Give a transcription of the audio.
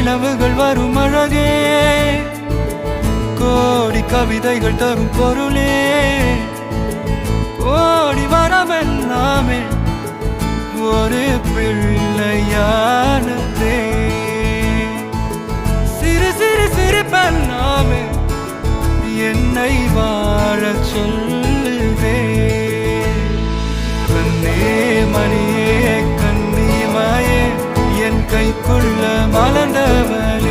நிலவுகள் வரும் அழகே. கோடி கவிதைகள் தரும் பொருளே. ஓடி வரவெல்லாமே ஒரு பிள்ளையானதே. சிறு சிறு சிரிப்பெல்லாமே என்னை வாழ சொல்லுதே கண்ணே மணியே கண்ணிமயே என் கைக்குள்ள மலர்ந்த forever.